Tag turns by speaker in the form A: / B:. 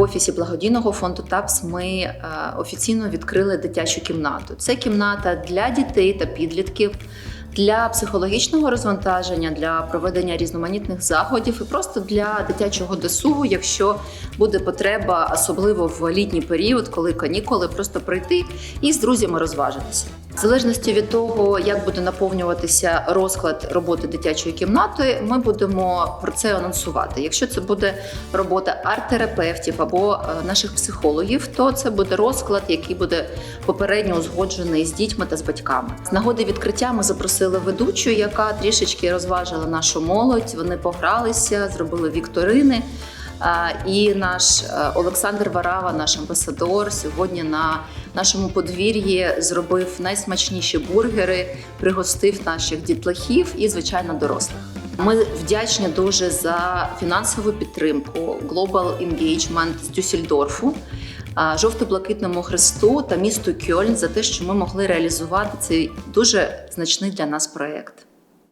A: Офісі благодійного фонду ТАПС ми е, офіційно відкрили дитячу кімнату. Це кімната для дітей та підлітків. Для психологічного розвантаження, для проведення різноманітних заходів і просто для дитячого досугу, якщо буде потреба, особливо в літній період, коли канікули, просто прийти і з друзями розважитися. В залежності від того, як буде наповнюватися розклад роботи дитячої кімнати, ми будемо про це анонсувати. Якщо це буде робота арт-терапевтів або е, наших психологів, то це буде розклад, який буде попередньо узгоджений з дітьми та з батьками. З нагоди відкриття ми запросили ведучу, яка трішечки розважила нашу молодь. Вони погралися, зробили вікторини. І наш е, Олександр Варава, наш амбасадор, сьогодні на нашому подвір'ї зробив найсмачніші бургери, пригостив наших дітлахів і, звичайно, дорослих. Ми вдячні дуже за фінансову підтримку Global Engagement з Дюссельдорфу, жовто-блакитному хресту та місту Кьольн за те, що ми могли реалізувати цей дуже значний для нас проєкт.